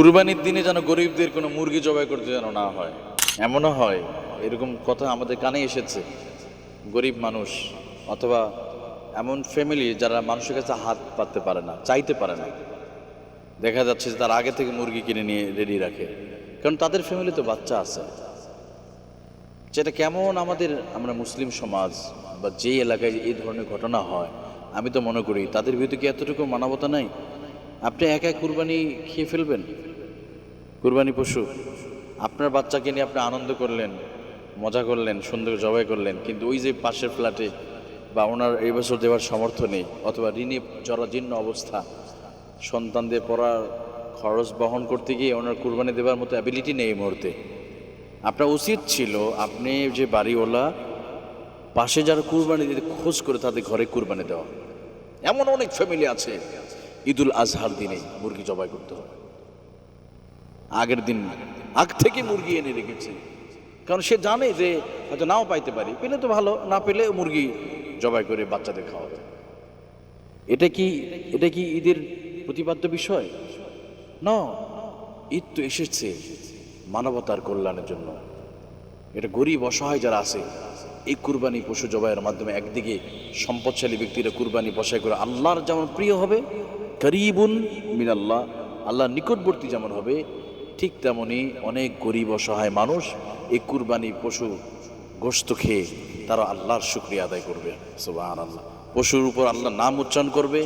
কুরবানির দিনে যেন গরিবদের কোনো মুরগি জবাই করতে যেন না হয়। এমনও হয়, এরকম কথা আমাদের কানে এসেছে। গরিব মানুষ অথবা এমন ফ্যামিলি যারা মানুষের কাছে হাত পাততে পারে না, চাইতে পারে না। দেখা যাচ্ছে যে তার আগে থেকে মুরগি কিনে নিয়ে রেডি রাখে। কারণ তাদের ফ্যামিলিতে বাচ্চা আছে। যেটা কেমন আমাদের, আমরা মুসলিম সমাজ বা যে এলাকায় এই ধরনের ঘটনা হয়, আমি তো মনে করি তাদের ভিতরে কি এতটুকু মানবতা নাই? আপনি একা কুরবানি খেয়ে ফেলবেন? কুরবানি পশু। আপনার বাচ্চাকে নিয়ে আপনি আনন্দ করলেন, মজা করলেন, সুন্দর জবাই করলেন, কিন্তু ওই যে পাশের ফ্ল্যাটে বা ওনার এই বছর দেওয়ার সামর্থ্য নেই, অথবা ঋণে জরাজীর্ণ অবস্থা, সন্তানদের পড়ার খরচ বহন করতে গিয়ে ওনার কুরবানি দেওয়ার মতো অ্যাবিলিটি নেই এই মুহূর্তে। আপনার উচিত ছিল আপনি যে বাড়িওয়ালা, পাশে যারা কুরবানি দিতে খোঁজ করে তাদের ঘরে কুরবানি দেওয়া। এমন অনেক ফ্যামিলি আছে ঈদুল আজহার দিনে মুরগি জবাই করতে হবে আগের দিন আগ থেকে মুরগি এনে রেখেছে। কারণ সে জানে যে হয়তো নাও পাইতে পারি। পেলে তো ভালো, না পেলে মুরগি জবাই করে বাচ্চাদের খাওয়াবে। এটা কি এটা কি ঈদের প্রতিপাদ্য বিষয়? না, ঈদ তো এসেছে মানবতার কল্যাণের জন্য। এটা গরিব, অসহায় যারা আছে, এই কুরবানি পশু জবাইয়ের মাধ্যমে একদিকে সম্পদশালী ব্যক্তিরা কুরবানি বসাই করে আল্লাহর যেমন প্রিয় হবে, করিবুন মিনাল্লাহ, আল্লাহর নিকটবর্তী যেমন হবে ঠিক তেমনি অনেক গরিব অসহায় মানুষ এই কুরবানি পশু গোস্ত খেয়ে তারা আল্লাহর শুক্রিয়া আদায় করবে সুবাহান আল্লাহ পশুর উপর আল্লাহ নাম উচ্চারণ করবে,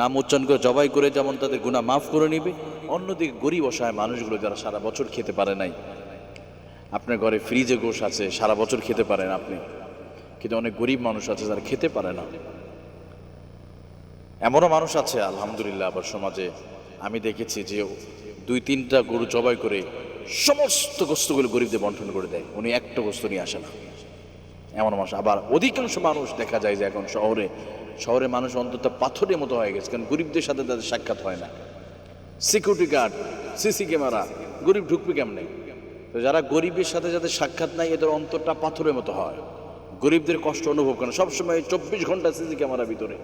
নাম উচ্চারণ করে জবাই করে যেমন তাদের গুণা মাফ করে নেবে, অন্যদিকে গরিব অসহায় মানুষগুলো যারা সারা বছর খেতে পারে নাই, আপনার ঘরে ফ্রিজে গোশ আছে, সারা বছর খেতে পারেন আপনি, কিন্তু অনেক গরিব মানুষ আছে যারা খেতে পারে না। এমনও মানুষ আছে, আলহামদুলিল্লাহ, আবার সমাজে আমি দেখেছি যে দুই তিনটা গরু জবাই করে সমস্ত গোস্তগুলো গরিবদের বন্টন করে দেয়। উনি একটা গোস্ত নিয়ে আসে না। এমন মানুষ। আবার অধিকাংশ মানুষ দেখা যায় যে এখন শহরে শহরে মানুষ অন্তত পাথরের মতো হয়ে গেছে। কারণ গরিবদের সাথে তাদের সাক্ষাৎ হয় না। সিকিউরিটি গার্ড সিসি ক্যামেরা গরিব ঢুকবে কেমনে? তো যারা গরিবের সাথে যাদের সাক্ষাৎ নাই, এদের অন্তরটা পাথরের মতো হয়। গরিবদের কষ্ট অনুভব করে সবসময় চব্বিশ ঘণ্টা সিসি ক্যামেরা ভিতরে।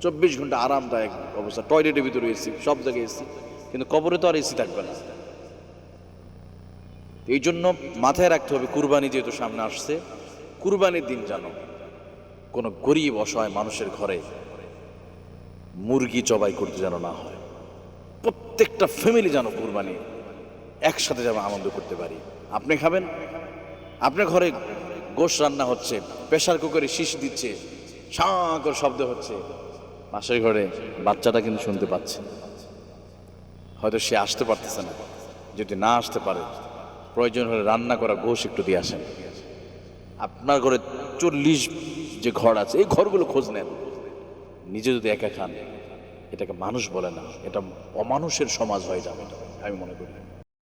চব্বিশ ঘণ্টা আরামদায়ক অবস্থা। টয়লেটের ভিতরে এসি, সব জায়গায় এসি। কিন্তু কবরে তো আর এসি থাকবে না। এই জন্য মাথায় রাখতে হবে, কুরবানি যেহেতু সামনে আসছে, কুরবানির দিন জানো, কোনো গরিব অসহায় মানুষের ঘরে মুরগি জবাই করতে যেন না হয়। প্রত্যেকটা ফ্যামিলি যেন কুরবানি একসাথে যেন আনন্দ করতে পারি। আপনি খাবেন? আপনার ঘরে গোশ রান্না হচ্ছে প্রেশার কুকারে শীষ দিচ্ছে সাঁ করে শব্দ হচ্ছে। পাশের ঘরে বাচ্চাটা কিন্তু শুনতে পাচ্ছে হয়তো সে আসতে পারতেছে না। যদি না আসতে পারে, প্রয়োজন হলে রান্না করা ঘোষ একটু দিয়ে আসেন। আপনার ঘরে চল্লিশ যে ঘর আছে, এই ঘরগুলো খোঁজ নেন। নিজে যদি একা খান, এটাকে মানুষ বলে না, এটা অমানুষের সমাজ হয়ে যাবে, আমি মনে করি।